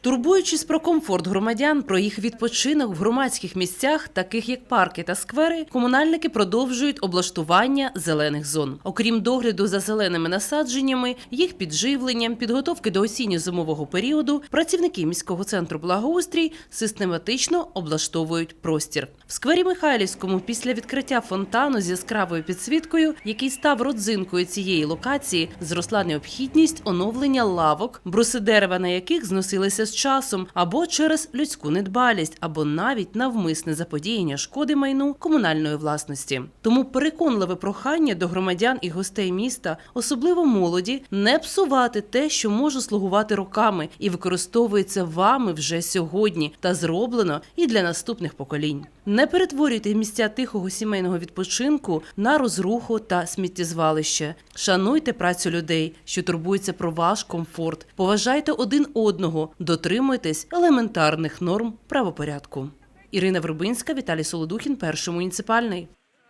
Турбуючись про комфорт громадян, про їх відпочинок в громадських місцях, таких як парки та сквери, комунальники продовжують облаштування зелених зон. Окрім догляду за зеленими насадженнями, їх підживленням, підготовки до осінньо-зимового періоду, працівники міського центру благоустрій систематично облаштовують простір. В сквері Михайлівському після відкриття фонтану з яскравою підсвіткою, який став родзинкою цієї локації, зросла необхідність оновлення лавок, бруси дерева на яких зносилися з часом, або через людську недбалість, або навіть навмисне заподіяння шкоди майну комунальної власності. Тому переконливе прохання до громадян і гостей міста, особливо молоді, не псувати те, що може слугувати роками і використовується вами вже сьогодні, та зроблено і для наступних поколінь. Не перетворюйте місця тихого сімейного відпочинку на розруху та сміттєзвалище. Шануйте працю людей, що турбуються про ваш комфорт. Поважайте один одного, дотримуйтесь елементарних норм правопорядку. Ірина Вербинська, Віталій Солодухін, перший муніципальний.